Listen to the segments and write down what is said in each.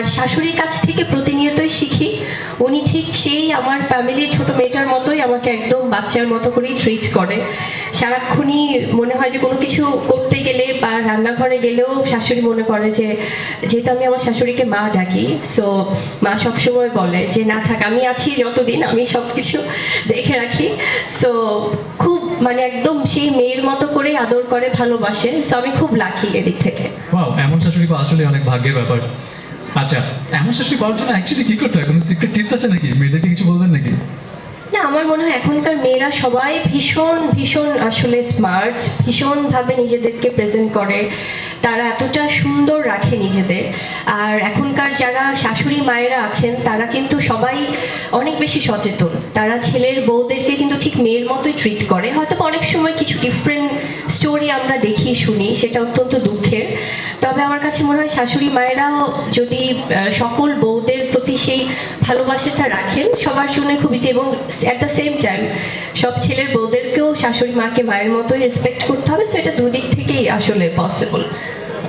আর শাশুড়ির কাছ থেকে প্রতিনিয়তই শিখি। উনি ঠিক সেই আমার ফ্যামিলির ছোট মেয়েটার মতোই আমাকে একদম বাচ্চার মতো করেই ট্রিট করে। সারাক্ষণই মনে হয় যে কোনো কিছু করতে গেলে বা রান্নাঘরে গেলেও শাশুড়ি মনে করে যে, যেহেতু আমি আমার শাশুড়িকে মা ডাকি সো মা সবসময় বলে যে, না থাক, আমি আছি যতদিন, আমি সব কিছু দেখে রাখি। সো খুব মানে একদম সেই মেয়ের মতো করে আদর করে, ভালোবাসে। সো আমি খুব লাকি এদিক থেকে। এমন শাশুড়ি আসলে অনেক ভাগ্যের ব্যাপার। আচ্ছা এমন শাশুড়ি পাওয়ার জন্য অ্যাকচুয়ালি কি করতে হয়? কোনো সিক্রেট টিপস আছে নাকি? মেয়েদেরকে কিছু বলবেন নাকি? না, আমার মনে হয় এখনকার মেয়েরা সবাই ভীষণ ভীষণ আসলে স্মার্ট ভীষণভাবে নিজেদেরকে প্রেজেন্ট করে। তারা এতটা সুন্দর রাখে নিজেদের। আর এখনকার যারা শাশুড়ি মায়েরা আছেন, তারা কিন্তু সবাই অনেক বেশি সচেতন। তারা ছেলের বউদেরকে কিন্তু মেয়ের মতোই ট্রিট করে। হয়তো অনেক সময় কিছু ডিফারেন্ট স্টোরি আমরা দেখি শুনি, সেটা অত্যন্ত দুঃখের। তবে আমার কাছে মনে হয় শাশুড়ি মায়েরাও যদি সকল বউদের প্রতি সেই ভালোবাসাটা রাখেন, সবার জন্য খুব ইজি এবং অ্যাট দ্য সেম টাইম সব ছেলের বউদেরকেও শাশুড়ি মাকে মায়ের মতোই রেসপেক্ট করতে হবে। সো এটা দুদিক থেকেই আসলে পসিবল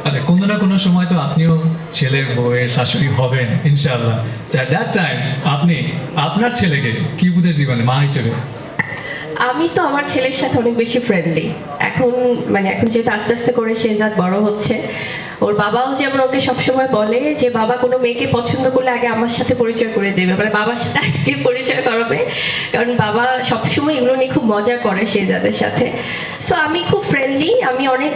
আচ্ছা কোনো না কোনো সময় তো আপনিও ছেলের বউয়ের শাশুড়ি হবেন, ইনশাআল্লাহ। দ্যাট টাইম আপনি আপনার ছেলেকে কি উপদেশ দিবেন? মা হিসেবে? আমি তো আমার ছেলের সাথে অনেক বেশি ফ্রেন্ডলি এখন মানে এখন যেহেতু আস্তে আস্তে করে সে যা বড় হচ্ছে ওর বাবাও যেমন ওকে সবসময় বলে যে বাবা কোনো মেয়েকে পছন্দ করলে আগে আমার সাথে পরিচয় করে দেবে। মানে বাবার সাথে আগে পরিচয় করাবে। কারণ বাবা সবসময় এগুলো নিয়ে খুব মজা করে শেজাদের সাথে। সো আমি খুব ফ্রেন্ডলি আমি অনেক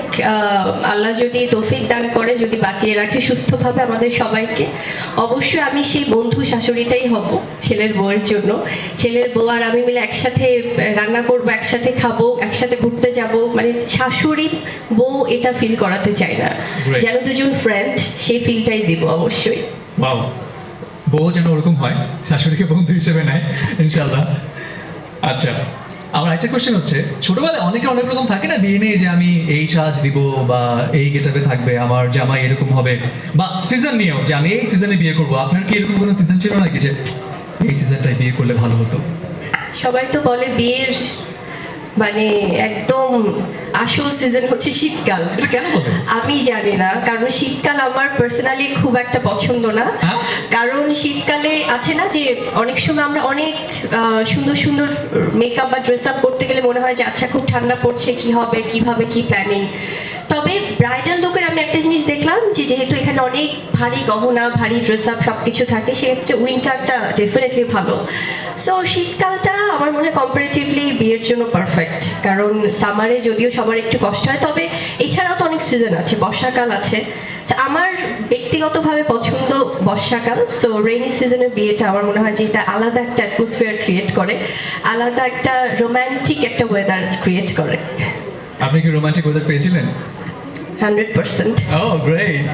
আল্লাহ যদি তৌফিক দান করে যদি বাঁচিয়ে রাখে সুস্থভাবে আমাদের সবাইকে। অবশ্যই আমি সেই বন্ধু শাশুড়িটাই হব ছেলের বউয়ের জন্য। ছেলের বউ আর আমি মিলে একসাথে রান্না করব একসাথে খাব একসাথে ঘুরতে যাব। মানে শাশুড়ি বউ এটা ফিল করাতে চাই না। Great. যেন দুজন ফ্রেন্ড সেই ফিলটাই দিব অবশ্যই। বাও বউ যেন ওরকম হয় শাশুড়িকে বন্ধু হিসেবে নেয় ইনশাআল্লাহ। আচ্ছা আমার একটা কোশ্চেন হচ্ছে ছোটবেলায় অনেকে অনেক রকম থাকে না বিয়ে নিয়ে যে আমি এই সাজ দিব বা এই গেটাপে থাকবে আমার জামা এরকম হবে? বা সিজন নিয়েও যে আমি এই সিজনে বিয়ে করব আপনার কি এরকম কোনো সিজন ছিল নাকি যে এই সিজনটাই বিয়ে করলে ভালো হতো? সবাই তো বলে বিয়ের মানে একদম আসল সিজন হচ্ছে শীতকাল। কেন আমি জানি না কারণ শীতকাল আমার পার্সোনালি খুব একটা পছন্দ না। হ্যাঁ? কারণ শীতকালে আছে না যে অনেক সময় আমরা অনেক সুন্দর সুন্দর মেকআপ বা ড্রেস আপ করতে গেলে মনে হয় যে আচ্ছা খুব ঠান্ডা পড়ছে কি হবে কীভাবে কি প্ল্যানিং তবে ব্রাইডাল লোকের আমি একটা জিনিস দেখলাম যে যেহেতু এখানে অনেক ভারী গহনা, ভারী ড্রেস আপ সব কিছু থাকে, সেক্ষেত্রে উইন্টারটা ডেফিনেটলি ভালো। সো শীতকালটা আমার মনে হয় কম্পারেটিভলি বিয়ের জন্য পারফেক্ট কারণ সামারে যদিও সবার একটু কষ্ট হয়, তবে এছাড়াও তো অনেক সিজন আছে, বর্ষাকাল আছে। আমার ব্যক্তিগতভাবে পছন্দ বর্ষাকাল। সো রেইনি সিজনের বিয়েটা আমার মনে হয় যে এটা আলাদা একটা অ্যাটমসফিয়ার ক্রিয়েট করে, আলাদা একটা রোমান্টিক একটা ওয়েদার ক্রিয়েট করে। আপনি কি রোমান্টিক ওয়েদার পেয়েছিলেন? 100%. Oh, great.